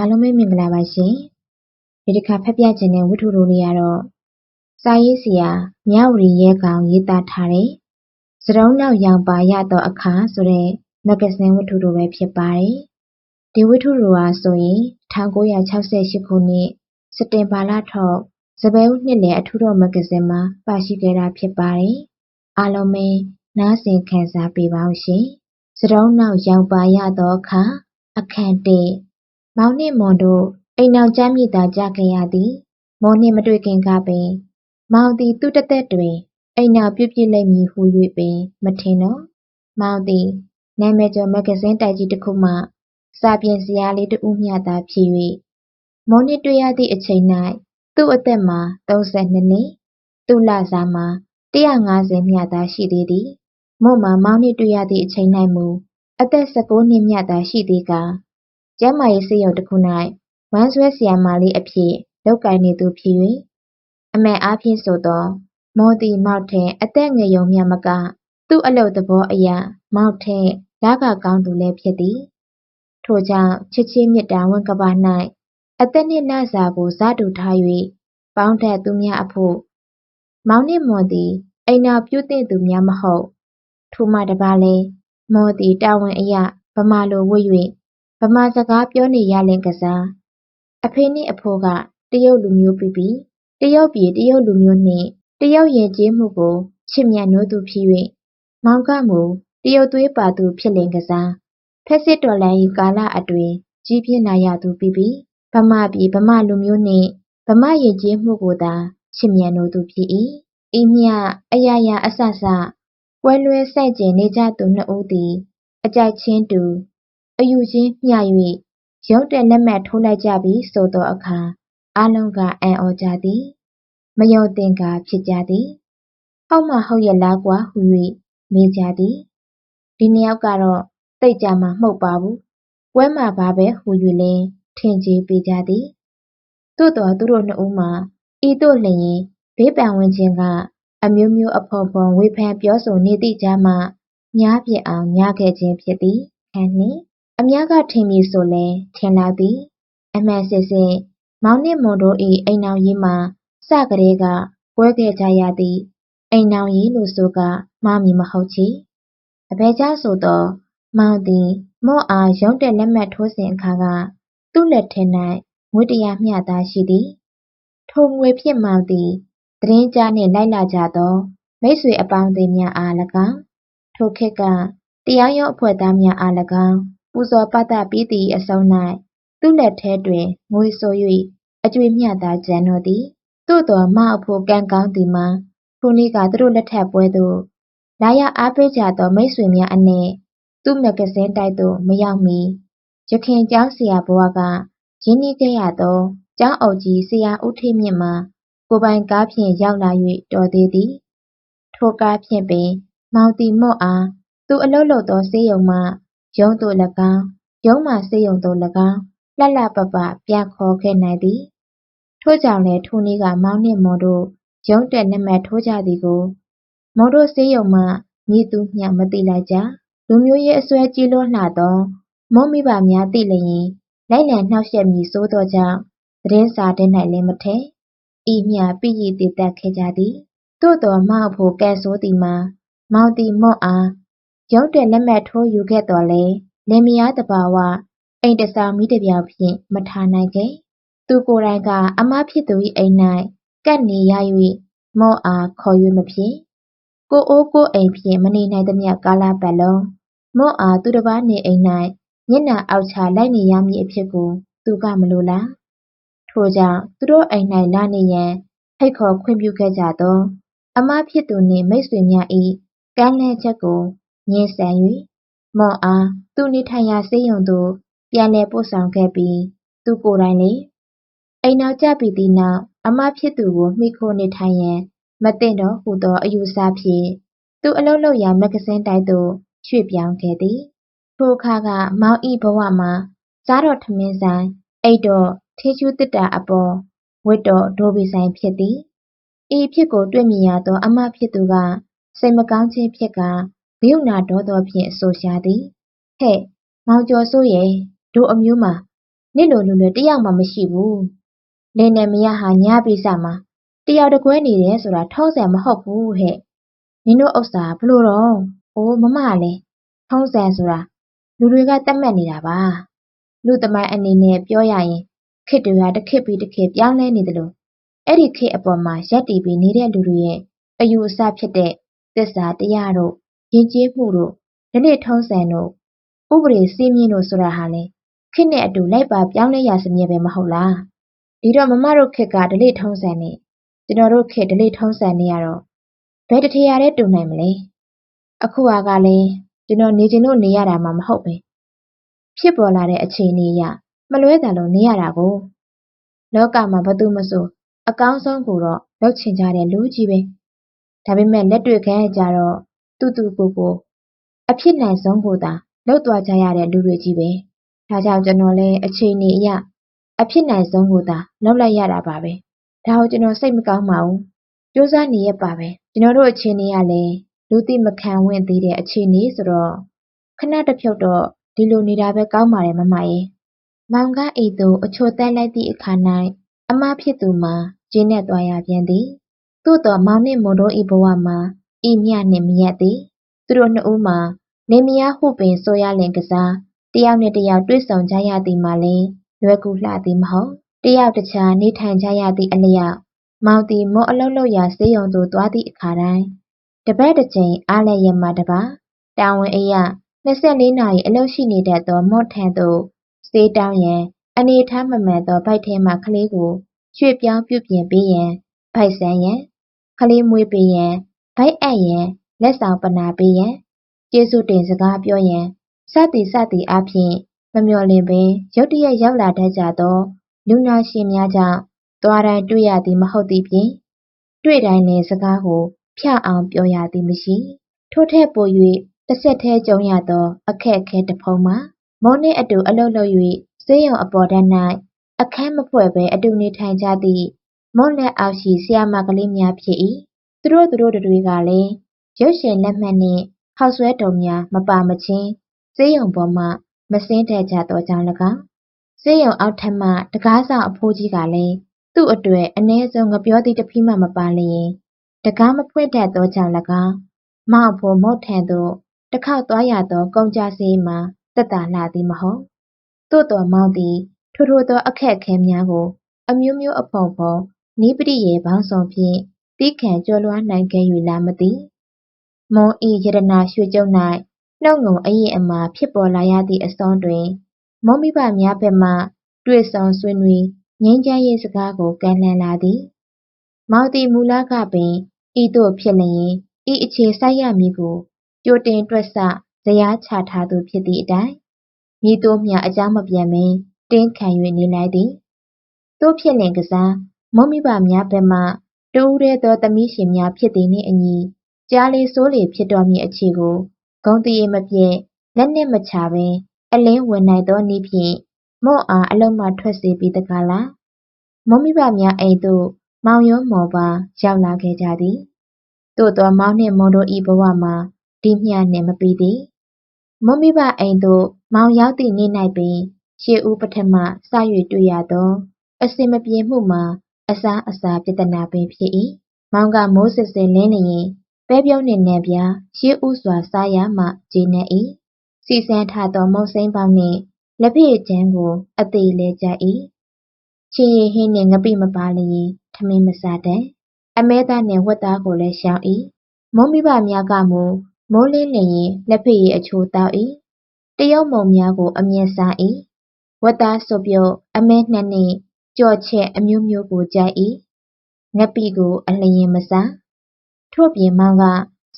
အားလုံးပဲမင်္ဂလာပါရှင်ဒီတစ်ခါဖတ်ပြခြင်းတဲ့ဝတ္ထုတို့လေးကတော့စာရေးဆရာမြဝတီရဲကောင်ရေးသားထားတဲ့စတုံးနောက်ရောင်ပါရသောအခါဆိုတဲ့မဂ္ဂဇင်းဝတ္ထုတို့ပဲဖြစ်ပါတယ်ဒီဝတ္ထုတို့ဟာဆိုရင်1968ခုနှစ်စက်တင်ဘာလထုတ်စပယ်ဦးနှစ်လယ်အထူးတော်မဂ္ဂဇင်းမှာပါရှိခဲ့တာဖြစ်ပါတယ်အားလုံးပဲနားဆင်ခံစားပေးပါဦးရှင်စတုံးနောက်ရောင်ပါရသောအခါအခန့်တဲ့ မောင်နှင့်မွန်တို့အိမ်နောက်ကျမ်းမြေသာကျခဲ့ရသည်။မွန်နှင့်မတွေ့ခင်ကပင် မောင်သည်သူ့တသက်တွင်အိမ်နောက်ပြုဖြစ်လိမ့်မည်ဟု၍ပင်မထင်တော့။မောင်သည်နာမည်ကျော်မဂ္ဂဇင်းတိုက်ကြီးတစ်ခုမှစာပြင်ဆရာလေးတစ်ဦးမျှသာဖြစ်၍မွန်နှင့်တွေ့ရသည့်အချိန်၌သူ့အသက်မှာ၃၂နှစ်၊သူ့လစာမှာ၁၅၀မျှသာရှိသေးသည်။မွန်မှာမောင်နှင့်တွေ့ရသည့်အချိန်၌မူအသက်၁၉နှစ်မျှသာရှိသေးကာ ကျန်းမာရေးဆေးရုံတစ်ခု၌ဝမ်းစွဲဆရာမလေးအဖြစ်လုပ်ကိုင်နေသူဖြစ်၍အမှန်အားဖြင့်ဆိုသော်မော်သည်မောက်ထက်အသက်ငယ်ရုံမျှမက သူ့အလုပ်သဘောအရမောက်ထက်လခကောင်းသူလည်းဖြစ်သည်။ထို့ကြောင့်ချစ်ခြင်းမေတ္တာဝံကမ္ဘာ၌အသက်နှင့်လစာကိုဆတူထား၍ပေါင်းတတ်သူများအဖို့မောင်နှင့်မွန်သည်အိမ်နောက်ပြုသင့်သူများမဟုတ်။ထိုမှတပါးလည်းမော်သည်တာဝန်အရဗမာလိုဝတ်၍ ဗမာစကားပြောနေရလင့်ကစား။အဖေနှင့်အဖိုးက တရုတ်လူမျိုးဖြစ်ပြီးတရုတ်ပြည်တရုတ်လူမျိုးနှင့်တရုတ်ယဉ်ကျေးမှုကိုချစ်မြတ်နိုးသူဖြစ်၍မောင်ကမူတရုတ်သွေးပါသူဖြစ်လင့်ကစား။ဖက်စစ်တော်လှန်ရေးကာလအတွင်းကြီးပြင်းလာရသူဖြစ်ပြီးဗမာပြည်ဗမာလူမျိုးနှင့်ဗမာယဉ်ကျေးမှုကိုသာချစ်မြတ်နိုးသူဖြစ်၏။ဤမျှအရာရာအစစကွဲလွဲဆန့်ကျင်နေကြသူနှစ်ဦးသည်အကြိုက်ချင်းတူ အယူချင်းမျှ၍ရုံးတင်လက်မှတ်ထိုးလိုက်ကြပြီဆိုသောအခါအားလုံးကအံ့ဩကြသည်။မယုံသင်္ကာဖြစ်ကြသည်။ဟုတ်မှဟုတ်ရဲ့လားကွာဟု၍မေးကြသည်။ဒီနှစ်ယောက်ကတော့သိပ်ကြာမှာမဟုတ်ပါဘူး။ပွဲမှာပါပဲဟု၍လည်းထင်ကြေးပေးကြသည်။သို့သော်သူတို့နှစ်ဦးမှာဤသို့လျှင်ဘေးပတ်ဝန်းကျင်ကအမျိုးမျိုးအဖုံဖုံဝေဖန်ပြောဆိုနေသည့်ကြားမှများပြစ်အောင်များခဲ့ခြင်းဖြစ်သည်။ခဏနှင့် အများကထင်မည်ဆိုလည်းထင်လောက်သည်။အမှန်စစ်စစ် မောင်နှင့်မွန်တို့၏အိမ်နောက်ရေးမှာ စကတည်းက ကွဲခဲ့ကြရသည့် အိမ်နောက်ရေးလို့ဆိုကာ မှားမည်မဟုတ်ချေ။အဘယ်ကြောင့်ဆိုသော် မောင်သည် မော့အား ရုံးတက်လက်မှတ်ထိုးစဉ်အခါက သူ့လက်ထဲ၌ငွေ၁၀၀မျှသာရှိသည်။ထိုငွေဖြင့် မောင်သည် သတင်းကြားနှင့်လိုက်လာကြသော မိတ်ဆွေအပေါင်းအသင်းများအား၎င်း၊ထိုခေတ်က တရားရုံးအဖွဲ့သားများအား၎င်း ပူဇော်ပသပြီးသည်အဆုံး၌သူ့လက်ထဲတွင် ငွေဆို၍အကြွေမျှသာကျန်တော့သည်။သို့သော်မောင်အဖိုကံကောင်းသည်မှာ ထိုနေ့က သူတို့လက်ထပ်ပွဲသို့ လာရောက်အားပေးကြသော မိတ်ဆွေများအနက် သူ့မဂ္ဂဇင်းတိုက်သို့ မရောက်မီ ယခင်ကျောင်းဆရာဘဝက ရင်းနှီးခဲ့ရသော ကျောင်းအုပ်ကြီး ဆရာဦးဌေးမြင့်မှာ ကိုယ်ပိုင်ကားဖြင့် ရောက်လာ၍တော်သေးသည်။ထိုကားဖြင့်ပင် မောင်သည်မော့အား သူအလုပ်လုပ်သော ဆေးရုံမှ ရုံးသို့၎င်း၊ရုံးမှဆေးရုံသို့၎င်း လှလှပပ ပြန်ခေါ်ခဲ့နိုင်သည်။ထို့ကြောင့်လည်း ထိုနေ့က မောင်နှင့်မော်တို့ ရုံးတက်လက်မှတ်ထိုးကြသည်ကို မော်တို့ဆေးရုံမှ မည်သူမျှ မသိလိုက်ကြ။လူမျိုးရေးအစွဲကြီးလွန်းလှသောမွန်းမိဘများသိလျှင် လိုက်လံနှောင့်ယှက်မည်ဆိုသောကြောင့် သတင်းစာထဲ၌လည်း မထည့်။ဤမျှ ပိရိသေတတ်ခဲ့ကြသည်။သို့သော် မောင်အဖို ကံဆိုးသည်မှာ မောင်သည် မော့အား ရုံးတက်လက်မှတ်ထိုးယူခဲ့သော်လည်းလင်မယားသဘာဝအိမ်တစ်ဆောင်မီးတစ်ပြောင်ဖြင့်မထားနိုင်ခဲ့။သူကိုယ်တိုင်ကအမဖြစ်သူ၏အိမ်၌ကပ်နေရ၍မော့အားခေါ်၍မဖြစ်။ကိုယ်အိုးကိုယ်အိမ်ဖြင့်မနေနိုင်သမျှကာလပတ်လုံးမော့အားသူတစ်ပါးနေအိမ်၌မျက်နှာအောက်ချလိုက်နေရမည်အဖြစ်ကိုသူကမလိုလား။ထို့ကြောင့်သူတို့အိမ်၌လာနေရန်ဖိတ်ခေါ်ခွင့်ပြုခဲ့ကြသော အမဖြစ်သူနှင့်မိတ်ဆွေများ၏ကမ်းလှမ်းချက်ကို ငြင်းဆန်၍မော့အား သူနေထိုင်ရာဆေးရုံသို့ ပြန်လည်ပို့ဆောင်ခဲ့ပြီး သူကိုယ်တိုင်လည်း အိမ်နောက်ကျပြီးသည့်နောက်အမဖြစ်သူကို မှီခိုနေထိုင်ရန် မသင့်တော့ဟုသော အယူအဆဖြင့် သူအလုပ်လုပ်ရာ မဂ္ဂဇင်းတိုက်သို့ ရွှေ့ပြောင်းခဲ့သည်။ထိုအခါက မောင်၏ဘဝမှာ စားတော့ထမင်းဆိုင်၊အိပ်တော့ ထင်းရှူးသေတ္တာအပေါ်၊ဝတ်တော့အဒိုဘီဆိုင်ဖြစ်သည်။ဤအဖြစ်ကို တွေ့မြင်ရသောအမဖြစ်သူက စိတ်မကောင်းခြင်းဖြစ်ကာ ကရုဏာဒေါသောဖြင့်ဆိုရှာသည်။ဟဲ့မောင်ကျော်စိုးရယ်တို့အမျိုးမှာနင့်လိုလူတွေတယောက်မှမရှိဘူးလင်းနဲ့မရဟာညာပိစမှာတယောက်တကွဲနေတယ်ဆိုတာထုံးစံမဟုတ်ဘူးဟဲ့နင်တို့ဥစ္စာဘလို့တော့အိုးမမလည်းထုံးစံဆိုတာလူတွေကတတ်မှတ်နေတာပါလူသမိုင်းအနေနဲ့ပြောရရင်ခေတ်တွေကတစ်ခေတ်ပြီးတစ်ခေတ်ပြောင်းလဲနေတယ်လို့အဲ့ဒီခေတ်အပေါ်မှာရက်တည်ပြီးနေတဲ့လူတွေရဲ့အယူအဆဖြစ်တဲ့သစ္စာတရားတို့ ယဉ်ကျေးမှုတို့ဓလေ့ထုံးစံတို့ဥပဒေစည်းမျဉ်းတို့ဆိုတာဟာလေခေတ်နဲ့အတူလိုက်ပါပြောင်းလဲရစမြဲပဲမဟုတ်လားဒီတော့မမတို့ခေတ်ကဓလေ့ထုံးစံနဲ့ကျွန်တော်တို့ခေတ်ဓလေ့ထုံးစံနဲ့ကတော့ဘယ်တထရာတဲ့တူနိုင်မလဲအခုဟာကလည်းကျွန်တော်နေချင်လို့နေရတာမှမဟုတ်ပဲဖြစ်ပေါ်လာတဲ့အခြေအနေအရမလွဲတာလို့နေရတာကိုလောကမှာဘသူမဆိုအကောင်းဆုံးကိုတော့လုပ်ချင်ကြတဲ့လူကြီးပဲဒါပေမဲ့လက်တွေ့ခဲကြတော့ တူတူကိုကိုအဖြစ်နိုင်ဆုံးကိုသာလှုပ်သွားကြရတဲ့လူတွေကြီးပဲဒါကြောင့်ကျွန်တော်လည်းအခြေအနေအရအဖြစ်နိုင်ဆုံးကိုသာလုပ်လိုက်ရတာပါပဲဒါကိုကျွန်တော်စိတ်မကောင်းပါဘူးစူးစမ်းနေရပါပဲကျွန်တော်တို့အခြေအနေကလည်းလူသိမခံဝင့်သေးတဲ့အခြေအနေဆိုတော့ခဏတစ်ဖြုတ်တော့ဒီလိုနေတာပဲကောင်းပါတယ်မမရေမောင်ကအိတ်သူအချိုတက်လိုက်သည့်အခါ၌အမဖြစ်သူမှာကျင်းနဲ့သွားရပြန်သည်သို့တော်မောင်နှင့်မော်တို့၏ဘဝမှာ ဤမြနှင့်မရက်သည်သူတို့နှစ်ဦးမှာနေမယားဟုပင်ဆိုရလင်ကစားတယောက်နဲ့တယောက်တွေ့ဆုံကြရသည်မှာလည်းလွယ်ကူလှသည်မဟုတ်တယောက်တခြားနေထိုင်ကြရသည့်အလျောက်မောင်သည်မောအလုံးလုံးရာစေးရုံသို့သွားသည့်အခါတိုင်းတပတ်တစ်ချိန်အားလည်းရမှတပါတာဝန်အရာ24နာရီအလုပ်ရှိနေတတ်သောမော့ထန်သို့စေးတောင်းရန်အနေထားမမှန်သောဗိုက်ထဲမှကလေးကိုရွှေ့ပြောင်းပြုပြင်ပေးရန်ဗိုက်ဆန်းရန်ကလေးမွေးပေးရန် ဗိုက်အပ်ရန်လက်ဆောင်ပနာပေးရန်ကျေးဇူးတင်စကားပြောရန် စသည်စသည်အပြင်မမျှော်လင့်ပင်ရုတ်တရက်ရောက်လာတတ်ကြသော လူနာရှင်များကြောင့်သွားတိုင်းတွေ့ရသည်မဟုတ်သည့်ပြင်တွေ့တိုင်းလည်းစကားကိုဖြအောင်ပြောရသည်မရှိထို့ထက်ပို၍တစ်ဆက်တည်းကြုံရသော အခက်အခဲတစ်ဖုံမှာမောနှင့်အတူအလုပ်လုပ်၍ဆေးရုံအပေါ်ဓာတ်၌အခန်းမဖွဲ့ဘဲအတူနေထိုင်ကြသည့်မွန်းလက်အောက်ရှိဆရာမကလေးများဖြစ်၏ သူတို့သူတို့တွေကလည်းရုပ်ရှင်လက်မှတ်နှင့် ဟောက်ဆွဲတုံများ မပါမချင်းဆေးရုံပေါ်မှ မဆင်းတတ်ကြသောကြောင့်၎င်း ဆေးရုံအောက်ထပ်မှတကားဆောင်အဖိုးကြီးကလည်း သူ့အတွက်အ ਨੇ ဆုံးငပြောသည့်တဖီးမှမပါလျင်တကားမဖွင့်တတ်သောကြောင့်၎င်း မောင်ဖိုမော့ထန်သို့ တစ်ခေါက်သွားရသော ကုန်ကြစေးမှာတက်တာလှသည်မဟုတ် သို့တော်မောင်သည် ထိုထိုသောအခက်အခဲများကို အမျိုးမျိုးအဖုံဖုံနီးပရိယေပေါင်းစုံဖြင့် တီးခံကျော်လွှားနိုင်ခဲ့၍လာမသည်မွန်ဤယရနာရွှေကျုံ၌နှုတ်ငုံအရင်အမှာဖြစ်ပေါ်လာရသည့်အစွန်းတွင်မုံမိဘများဘက်မှတွေ့ဆုံဆွေးနွေးငြိမ်းချမ်းရေးစကားကိုကမ်းလှမ်းလာသည်မောင်တီမူလကပင်ဤသို့ဖြစ်လျင်ဤအခြေစိုက်ရမည်ကိုကြိုတင်တွက်ဆဇယားချထားသူဖြစ်သည့်အတိုင်းမိတို့မြအကြောင်းမပြန်မင်းတင်းခံ၍နေလိုက်သည်တို့ဖြစ်လင်ကစားမုံမိဘများဘက်မှ တူးရဲသော သမီးရှင်များဖြစ်သည်နှင့်အညီကြားလေးစိုးလေဖြစ်တော်မူအခြေကို ဂုံတရေမပြည့်လက်နှင့်မချပင်အလင်းဝင်နိုင်သောနည်းဖြင့် မော့အား အလုံးမှထွက်စေပြီးတကားလားမုံမိဘများအိမ်သို့ မောင်ရောမော်ပါ ရောက်လာခဲ့ကြသည် သို့သောမောင်နှင့်မော်တို့ဤဘဝမှာ ဒီမျှနှင့်မပြီးသည်မုံမိဘအိမ်သို့ မောင်ရောက်သည့်နေ့၌ပင် ရှေးဦးပထမ စ၍တွေ့ရသောအစင်မပြေမှုမှာ အစားအစာပြဿနာပင်ဖြစ်၏မောင်ကမိုးစစ်စစ်လင်းနေရင်ပဲပြုံးနှင့်နံပြားရှေးဦးစွာစားရမှကျေနပ်၏စီစံထားသောမုံစိမ်းပေါင်းနှင့်လက်ဖေ့ကျန်းကို အသေးလဲကြ၏ချင်းရဟင်းနှင့်ငပိမပါလျင်ထမင်းမစားတတ်အမဲသားနှင့်ဝက်သားကိုလည်းရှောင်၏မုံမိဘများကမူမိုးလင်းလျင်လက်ဖေ့ရည်အချိုးတောက်၏တရုတ်မုံများကိုအမြဲစား၏ဝက်သားစုပ်ပြုတ်အမဲနှက်နှင့် ကြော်ချက်အမျိုးမျိုးကိုကြိုက်၏ငပိကို အလျင်မစားထို့ပြင်မောင်က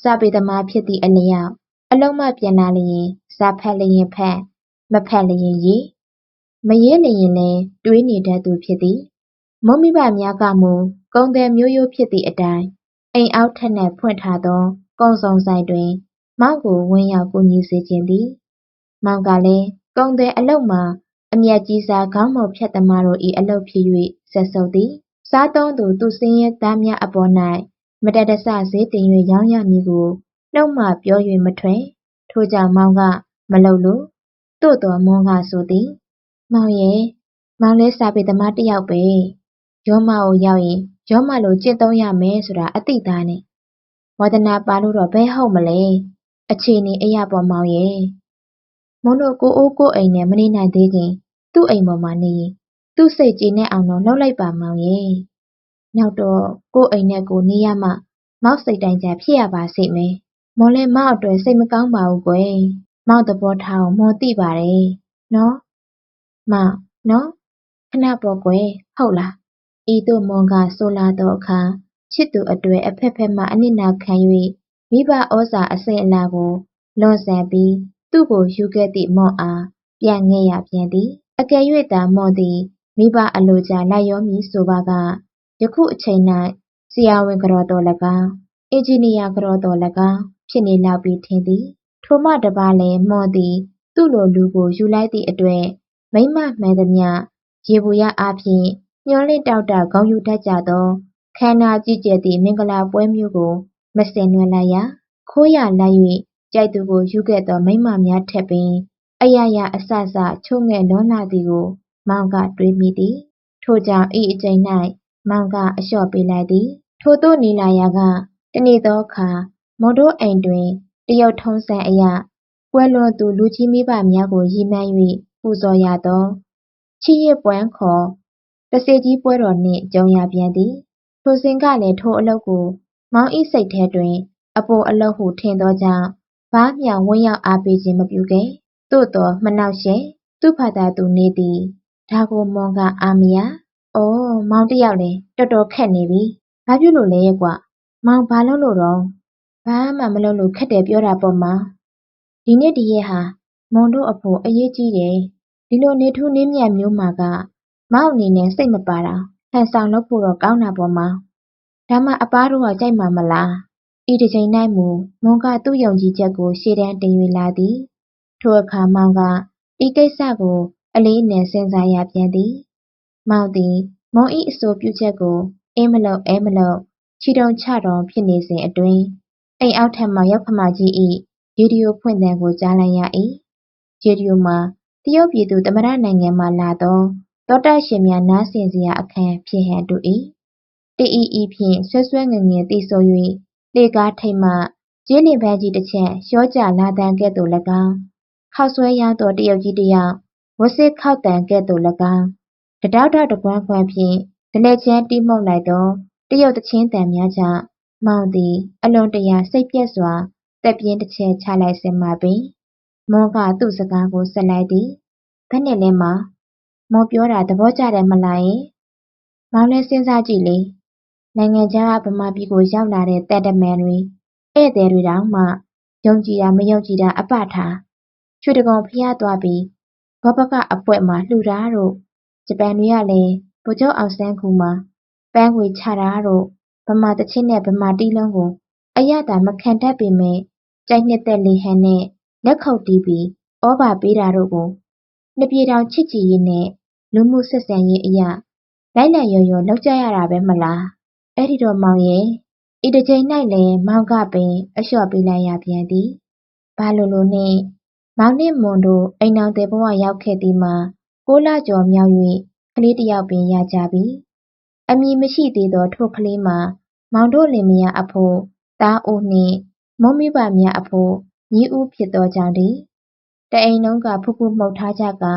စာပေသမားဖြစ်သည့်အလျောက်အလုံးမပြန်လာလျင်စာဖတ်လျင်ဖတ်မဖတ်လျင်ရေးမရေးလျင်လည်းတွေးနေတတ်သူဖြစ်သည်မုံမိဘများကမူကုံတယ်မျိုးရိုးဖြစ်သည့်အတိုင်းအိမ်အောက်ထက်၌ဖွင့်ထားသော ကုံစုံဆိုင်တွင် မောင်ကိုဝင်ရောက်ကူညီစေခြင်းသည် မောင်ကလည်းကုံတယ်အလုတ်မှာ အမျက်ကြီးစားခေါင်းမော်ဖြတ်သမားတို့၏အလုတ်ဖြစ်၍ဆက်ဆုပ်သည်စားသုံးသူသူစင်းရဲသားများအပေါ်၌မတတဆဈေးတင်၍ရောင်းရမည်ကိုနှုတ်မှပြော၍မထွက်ထို့ကြောင့်မောင်ကမလုပ်လို့သို့တော်မွန်ကဆိုသည်မောင်ရဲ့မောင်လဲစာပေသမားတစ်ယောက်ပဲရောမကိုရောက်ရင်ရောမလိုကျင့်သုံးရမယ်ဆိုတာအသိသားနဲ့ဝါဒနာပါလို့တော့ဘယ်ဟုတ်မလဲအခြေအနေအရာပေါ်မောင်ရဲ့ မုံတို့ ကိုအိုးကိုအိမ်နဲ့ မနေနိုင်သေးခင် သူ့အိမ်ပေါ်မှာနေရင် သူ့စိတ်ကြည်နဲ့အောင်တော့လှုပ်လိုက်ပါမောင်ရဲ့ နောက်တော့ ကိုအိမ်နဲ့ကိုနေရမှ မောက်စိတ်တိုင်းကြဖြစ်ရပါစေမယ် မော်လဲမောက်အတွက် စိတ်မကောင်းပါဘူးကွယ် မောက်သဘောထားကို မော်သိပါတယ် နော် မောင်နော် ခဏပေါ့ကွယ် ဟုတ်လားဤသို့ မွန်ကဆိုလာသောအခါ ချစ်သူအတွေ့အဖက်ဖက်မှ အနစ်နာခံ၍မိဘဩဇာအစိတ်အလာကို လွန်ဆန်ပြီး သူ့ကိုယူခဲ့သည့်မွန်အားပြန်ငဲ့ရပြန်သည်အကယ်၍သာမွန်သည်မိဘအလိုကြလိုက်ရောမည်ဆိုပါကယခုအချိန်၌ဆရာဝန်ကြော်တော်၎င်းအင်ဂျင်နီယာကြော်တော်၎င်းဖြစ်နေလောက်ပြီးထင်သည်ထိုမှတပါလည်းမွန်သည်သူ့လိုလူကိုယူလိုက်သည့်အတွက်မိမမှန်သမျှယေဘုယအားဖြင့်မျှော်လင့်တောက်တဂုဏ်ယူတတ်ကြသောခမ်းနားကြီးကျယ်သည့်မင်္ဂလာပွဲမျိုးကိုမဆင်နွှဲလိုက်ရခိုးရလိုက်၍ ကြိုက်သူကိုယူခဲ့သောမိန်းမများထက်ပင်အရာရာအစစချို့ငဲ့လွန်းလှသည်ကို မောင်ကတွေးမိသည်။ထိုကြောင့်ဤအချိန်၌မောင်ကအလျှော့ပေးလိုက်သည်။ထိုသို့နေလာရာကတနေ့သောအခါမော်တို့အိမ်တွင်တရုတ်ထုံးစံအရကွယ်လွန်သူလူကြီးမိဘများကိုရည်မှန်း၍ပူဇော်ရသောချီးယစ်ပွဲခေါ်တစ္ဆေကြီးပွဲတော်နှင့်ကြုံရပြန်သည်။ထိုစဉ်ကလည်းထိုအလုပ်ကိုမောင်၏စိတ်ထဲတွင် အပိုအလုပ်ဟုထင်သောကြောင့် ဘာမျှဝင်ရောက်အားပေးခြင်းမပြုခဲ့။သို့သော်မနှောင့်ယှက်သူ့ဖာသာသူနေသည်။ဒါကိုမွန်ကအားမရ။အော်မောင်တစ်ယောက်လည်းတော်တော်ခက်နေပြီ။ဘာဖြစ်လို့လဲကွ။မောင်ဘာလုပ်လို့တုန်း။ဘာမှမလုပ်လို့ခက်တယ်ပြောတာပေါ့မောင်။ဒီနေ့ဒီရက်ဟာမွန်တို့အဖို့အရေးကြီးတယ်။ဒီလိုနေထူးနင်းမြတ်မျိုးမှာကမောင်အနေနဲ့စိတ်မပါတာဟန်ဆောင်လုပ်ဖို့တော့ကောင်းတာပေါ့မောင်။ဒါမှအပားတို့ကကြိုက်မှာမလား။ ဤတစ်ချိန်၌မူမွန်ကသူ့ယုံကြည်ချက်ကိုရှေ့တန်းတင်၍လာသည်။ထိုအခါမောင်ကဤကိစ္စကို အလေးအနက်စဉ်းစားရပြန်သည်။မောင်သည်မွန်၏အဆိုပြုချက်ကိုအင်းမလုပ်အဲမလုပ်ချီတုံချတုံဖြစ်နေစဉ်အတွင်းအိမ်အောက်ထပ်မှယောက္ခမကြီး၏ရေဒီယိုဖွင့်သံကိုကြားလိုက်ရ၏။ရေဒီယိုမှာတရုတ်ပြည်သူသမ္မတနိုင်ငံမှလာသောသောတရှင်များနားဆင်စရာအခန်းဖြစ်ဟန်တူ၏။တအီအီဖြင့်ဆွဲဆွဲငယ်ငယ်သီဆို၍ လှေကားထိပ်မှကြေးလင်ပန်းကြီးတစ်ချက်လျှောကျလာသံကဲ့သို့၎င်း၊ခေါက်ဆွဲရောင်းသောတရုတ်ကြီးတစ်ယောက်ဝတ်စစ်ခေါက်သံကဲ့သို့၎င်း၊တတောက်တောက်တကွမ်းကွမ်းဖြင့်ဒလက်ချမ်းတီးမှုတ်လိုက်သောတရုတ်သီချင်းသံများကြောင့်မောင်သည် အလွန်တရာစိတ်ပျက်စွာသက်ပြင်းတချက်ချလိုက်စဉ်မှာပင်မွန်းကသူ့စကားကိုဆက်လိုက်သည်။ဘယ်နဲ့လဲမောင်။မောင်ပြောတာသဘောကျတယ်မလားယင်။မောင်လည်းစဉ်းစားကြည့်လေ။ နိုင်ငံခြားက ဗမာပြည်ကို ရောက်လာတဲ့ သံတမန်တွေ ဧည့်သည်တွေတောင်မှ ယုံကြည်တာ မယုံကြည်တာ အပထား။ရွှေတိဂုံဘုရားသွားပြီးဗောပကအဖွဲ့မှာ လှူတာတို့ ဂျပန်တွေကလည်း ဗိုလ်ချုပ်အောင်ဆန်းကူမှာ ပန်းငွေချတာတို့ ဗမာသီချင်းနဲ့ ဗမာတီးလုံးကို အရသာမခံတတ်ပေမယ့် ကြိုက်နှစ်သက်လေဟန်နဲ့ လက်ခုပ်တီးပြီး ဩဘာပေးတာတို့ကို နှစ်ပြည်ထောင်ချစ်ကြည်ရေးနဲ့ လူမှုဆက်ဆံရေးအရ လိုက်လံရော်ရော် လုပ်ကြရတာပဲမလား။ အဲဒီတော့မောင်ရဲ့ဤတစ်ကြိမ်၌လည်းမောင်ကပင် အလျှော့ပေးလိုက်ရပြန်သည်။ဘာလိုလိုနှင့်မောင်နှင့်မွန်တို့အိမ်ထောင်သည်ဘဝရောက်ခဲ့သည်မှာကိုးလကျော်မြောက်၍ကလေးတစ်ယောက်ပင်ရကြပြီ။အမည်မရှိသေးသောထိုကလေးမှာ မောင်တို့လင်မယားအဖို့သားအိုနှင့်မုန်းမိဘများအဖို့ညီဦးဖြစ်သောကြောင့်တည်း။တအိမ်လုံးကဖူးဖူးမှုတ်ထားကြကာ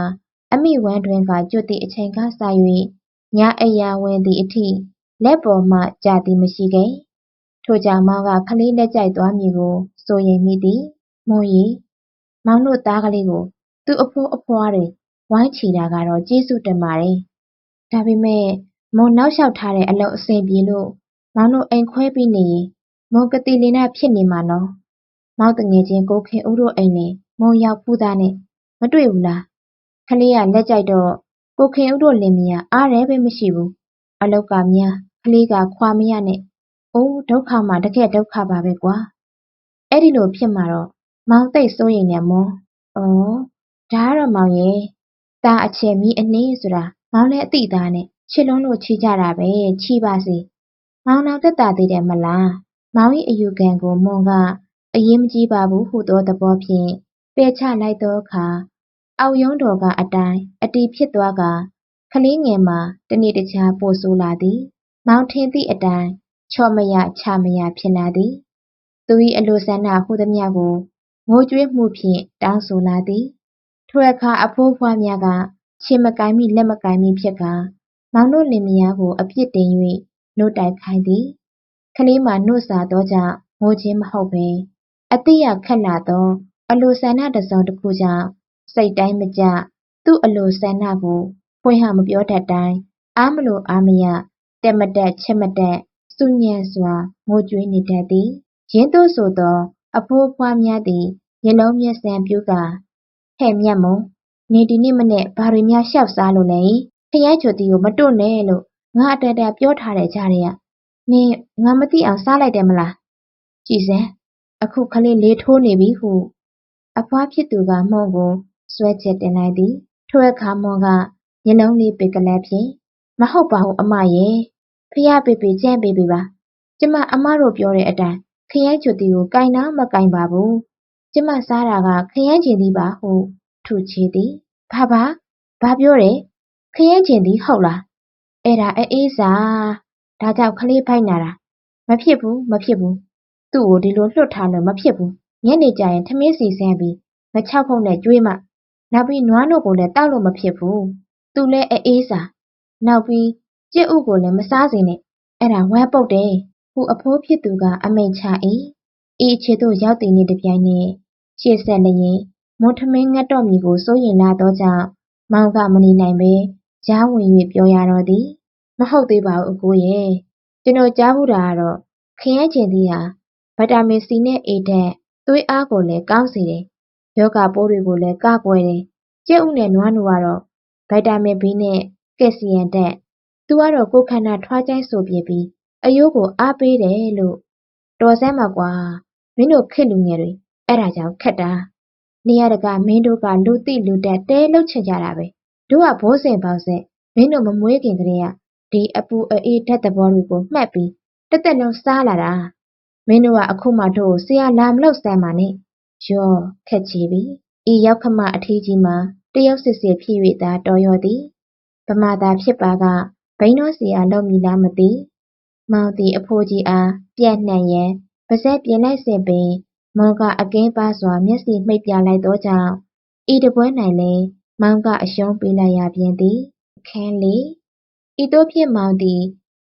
အမိဝမ်းတွင်ကကျွတ်သည့်အချိန်ကစ၍ညအိပ်ရာဝင်သည်အထိ လက်ပေါ်မှကျသည်မရှိခဲ့။ထိုကြောင့်မောင်ကကလေးလက်ကြိုက်သွားမည်ကိုစိုးရိမ်မိသည်။မွန်ရီမောင်တို့သားကလေးကို သူ့အဖိုးအဖွားတွေဝိုင်းချီတာကတော့ကျေးဇူးတင်ပါတယ်။ဒါပေမဲ့မွန်နောက်လျှောက်ထားတဲ့အလုပ်အဆင်ပြေလို့မောင်တို့အိမ်ခွဲပြီးနေရင်မွန်ကတိလီနာဖြစ်နေမှာနော်။မောင်တငယ်ချင်းကိုခင်ဦးတို့အိမ်နဲ့မွန်ရောက်ဖူးသားနဲ့မတွေ့ဘူးလား။ကလေးကလက်ကြိုက်တော့ကိုခင်ဦးတို့လင်မယားအားရဲပဲမရှိဘူး။အလောက်ကများ ကလေးက ခွာမရနဲ့။အိုး ဒုက္ခမှ တကယ်ဒုက္ခပါပဲကွာ။အဲ့ဒီလိုဖြစ်မှာတော့ မောင်သိပ်စိုးရိမ်နေမွန်း။အော် ဒါကတော့ မောင်ရဲ့။သားအချယ်မီးအနှင်းဆိုတာ မောင်လည်းအသိသားနဲ့ ချစ်လွန်းလို့ ချီကြတာပဲ ချီပါစေ။မောင်တော်သက်သာသေးတယ်မလား။မောင်၏အယူခံကို မွန်က အရေးမကြီးပါဘူးဟုသောသဘောဖြင့် ပယ်ချလိုက်သောအခါ အောက်ရုံးတော်ကအတိုင်း အတီဖြစ်သွားကကလေးငယ်မှာ တနေ့တခြား ပိုဆိုးလာသည်။ မောင်ထင်သည့်အတိုင်း ချော့မရချမရဖြစ်လာသည်။သူ၏အလိုဆန္ဒဟူသမျှကို ငိုကြွေးမှုဖြင့်တောင်းဆိုလာသည်။ထိုအခါအဖိုးအဖွားများကခြေမကိုင်မိလက်မကိုင်မိဖြစ်ကာမောင်တို့လင်မယားကိုအပြစ်တင်၍နို့တိုက်ခိုင်းသည်။ကလေးမှာနို့စာသောကြောင့်ငိုခြင်းမဟုတ်ဘဲအသိရခက်လာသော အလိုဆန္ဒတစ်စုံတစ်ခုကြောင့်စိတ်တိုင်းမကျ သူ့အလိုဆန္ဒကိုဖွင့်ဟမပြောတတ်တိုင်းအားမလိုအားမရ တက်မတက်ချက်မတက်စူညံစွာငိုကြွေးနေတတ်သည်ရင်းတို့ဆိုသော အဖိုးအဖွားများသည်မျက်လုံးမျက်စံပြူကာဟဲ့မြတ်မုံနေဒီနေ့မနေ့ဘာတွေများရှောက်စားလို့လဲခရိုက်ချွတ်တီကိုမတွနဲ့လို့ငါအတတပြောထားတဲ့ကြားတွေကနင်ငါမသိအောင်စားလိုက်တယ်မလားကြည်စံအခုခလေးလေးထိုးနေပြီဟုအဖွားဖြစ်သူကမှုံကိုဆွဲချက်တင်လိုက်သည်ထိုအခါမောကမျက်လုံးလေးပေကလေးဖြင့်မဟုတ်ပါဘူးအမရဲ့ ဖះပေပေကြံ့ပေပေပါကျမအမတို့ပြောတဲ့အတိုင်းခရိုက်ချွတ်တီကိုကင်နာမကင်ပါဘူးကျမစားတာကခရမ်းကျင်သည်ပါဟုထူချေသည်ဘာဘာဘာပြောတယ်ခရမ်းကျင်သည်ဟုတ်လားအဲ့ဒါအေးစားဒါကြောင့်ခလေးဖိုက်နာတာမဖြစ်ဘူးမဖြစ်ဘူးသူ့ကိုဒီလိုလွတ်ထားလို့မဖြစ်ဘူးညနေကျရင်ထမင်းစီဆန်းပြီးမချောက်ဖုတ်နဲ့ကျွေးမှနောက်ပြီးနွားနို့ကိုလည်းတောက်လို့မဖြစ်ဘူးသူလည်းအေးစားနောက်ပြီး ကြက်ဥကိုလည်း မစားစေနဲ့ အဲ့ဒါ ဝမ်းပုတ်တယ် ဟူအဖိုးဖြစ်သူက အမိန်ချ၏ဤအခြေသို့ ရောက်တည်နေတပြိုင်နက် ရှေ့ဆက်လျင် မွန်ထမင်းငတ်တော့မည်ကို စိုးရင်လာသောကြောင့် မောင်က မနေနိုင်ပဲကြားဝင်၍ပြောရတော့သည် မဟုတ်သေးပါဘူး အကိုရဲ့ကျွန်တော်ကြားဘူးတာကတော့ ခရမ်းချင်သည်ဟာ ဗီတာမင်စီနဲ့အေဓာတ် သွေးအားကိုလည်း ကောင်းစေတယ်ယောဂပိုးတွေကိုလည်း ကာကွယ်တယ် ကြက်ဥနဲ့ နွားနို့ကတော့ ဗီတာမင် B နဲ့ကက်ဆီယမ်ဓာတ် သူကတော့ကိုယ်ခန္ဓာထွားကျိုင်းဆိုပြပြီး အယိုးကိုအားပေးတယ်လို့တော်စမ်းပါကွာမင်းတို့ခက်လူငယ်တွေအဲ့ဒါကြောင့်ခက်တာနေရတကမင်းတို့ကလူတိလူတက်တဲလှုပ်ချင်ကြတာပဲတို့ကဘိုးစင်ပေါင်းဆက်မင်းတို့မမွေးခင်ကတည်းကဒီအပူအေးဓာတ်သဘောတွေကိုမှတ်ပြီးတက်တက်လုံးစားလာတာမင်းတို့ကအခုမှတို့ဆရာလာမလို့စမ်းပါနဲ့ရောခက်ချီပြီဤရောက်ခမအထီးကြီးမှာတယောက်စစ်စစ်ဖြစ်၍သာတော်ရော်သည်ဗမာသာဖြစ်ပါက ဘိန်းတော်စီအားလုံးမိလားမသိ မောင်သည် အဖိုးကြီးအား ပြက်နှံ့ရန် ပါဇက်ပြင်လိုက်စဉ်ပင် မောင်က အကဲပါစွာ မျက်စိမှိတ်ပြလိုက်သောကြောင့် ဤတပွဲ၌လည်း မောင်က အရှုံးပေးလိုက်ရပြန်သည် အခန်းလေးဤသို့ဖြင့် မောင်သည်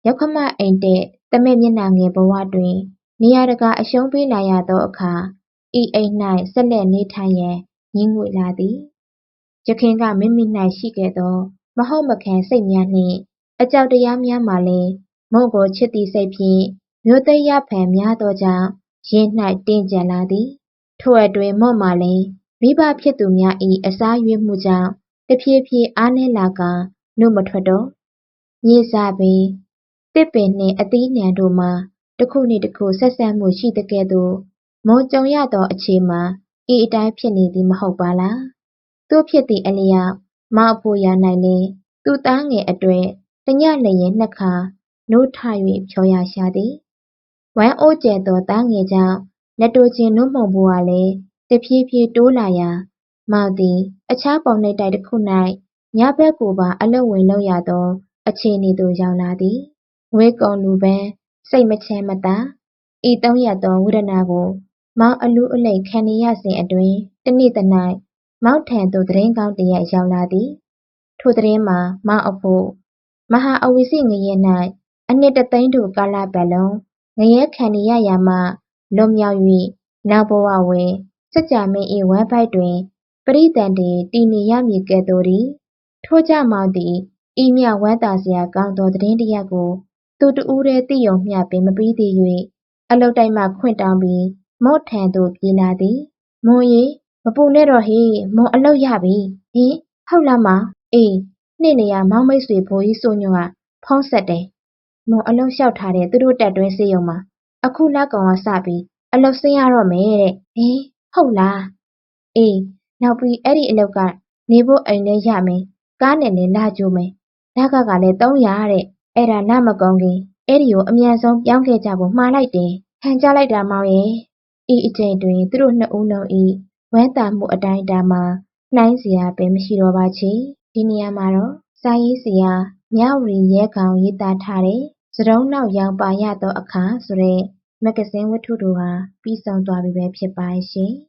ရောက်ခမအိမ်တဲ့တမက်မျက်နှာငယ်ဘဝတွင် နေရာတကာ အရှုံးပေးလာရသောအခါ ဤအိမ်၌ဆက်လက်နေထိုင်ရန်ငင်းငွေလာသည် ယခင်က မိမိ၌ရှိခဲ့သော မဟုတ်မခံစိတ်များနှင့် အကြောက်တရားများမှလည်းမုံကိုချစ်သည့်စိတ်ဖြင့်မျိုးသိရဖန်များသောကြောင့်ရင်၌တင်းကျပ်လာသည်ထို့အတွင်မော့မှလည်းမိဘဖြစ်သူများ၏အစားရွေးမှုကြောင့်တဖြည်းဖြည်းအားနည်းလာကာနှုတ်မထွက်တော့မြေစာပင်တစ်ပင်နှင့်အသီးနှံတို့မှာတစ်ခုနှင့်တစ်ခုဆက်ဆက်မှုရှိသကဲ့သို့မုံကြုံရသောအခြေမှာဤအတိုင်းဖြစ်နေသည်မဟုတ်ပါလားသူဖြစ်သည့်အလျောက်မောက်ဖို့ရနိုင်လေသူသားငယ်အတွေ့ တညလျင်နှစ်ခါနိုးထ၍ဖြောရရှာသည်ဝမ်းအိုးကျဲသောသားငယ်ကြောင့်လက်တိုချင်းနှုတ်မှုန်ဘဝလည်းတဖြည်းဖြည်းတိုးလာရာမောင်သည် အခြားပုံနှိပ်တိုက်တစ်ခု၌ညဘက်ကိုပါအလုပ်ဝင်လုပ်ရသောအခြေအနေသို့ရောက်လာသည်ဝဲကုံလူပန်းစိတ်မချမ်းမသာဤသုံးရသောဝေဒနာကိုမောင်အလူအလိတ်ခံနေရစဉ်အတွင်းတနေ့တ၌မောက်ထံသို့သတင်းကောင်းတရက်ရောက်လာသည်ထိုသတင်းမှာမောင်အဖို့ မဟာအဝိစိငရဲ၌အနှစ်တသိန်းတို့ကာလပတ်လုံးငရဲခံနေရရာမှလွတ်မြောက်၍နောက်ဘဝဝင်စัจ जा မင်း၏ဝမ်းဗိုက်တွင်ပရိသန္တိတည်နေရမည်ကဲ့သို့သည်ထို့ကြောင့်မောင်သည်ဤမြဝမ်းသာစရာကောင်းသောသတင်းတစ်ရပ်ကိုသူတဦးတည်းသိယုံမျှပင်မပြီးသေး၍အလုတ်တိုက်မှခွင့်တောင်းပြီးမော့ထံသို့ပြေးလာသည်မွန်ရီမပူနဲ့တော့ဟေးမွန်အလုတ်ရပြီဟင်ဟုတ်လားမအေး နေ့နေရ မောင်မိတ်ဆွေဘိုးကြီးစိုးညွန့်က ဖုံးဆက်တယ် မွန်အလုတ်လျှောက်ထားတဲ့ သူတို့တက်တွဲစေယုံမှာ အခုလကောင်ကစပြီး အလုတ်ဆင်းရတော့မယ်တဲ့ဟင်ဟုတ်လား အေး နောက်ပြီး အဲ့ဒီအလုတ်က နေဖို့အိမ်လဲရမယ် ကားနဲ့လည်းလာကြိုးမယ်လကကလည်း300တဲ့ အဲ့ဒါ လမကုန်းခင် အဲ့ဒီကို အမြန်ဆုံး ပြောင်းခဲ့ကြဖို့ မှားလိုက်တယ် ဟန်ကြလိုက်တာ မောင်ရဲ့ဤအချိန်တွင် သူတို့နှစ်ဦးလုံးဤဝမ်းသာမှုအတိုင်းအတာမှာ နှိုင်းစရာပဲမရှိတော့ပါချေ ဒီနေရာမှာတော့စာရေးဆရာမြဝရီရဲကောင်ရေးသားထားတဲ့စတုံးနောက်ရောင်ပါရသောအခါဆိုတဲ့မဂ္ဂဇင်းဝတ္ထုတို့ဟာပြီးဆုံးသွားပြီပဲဖြစ်ပါတယ်ရှင်။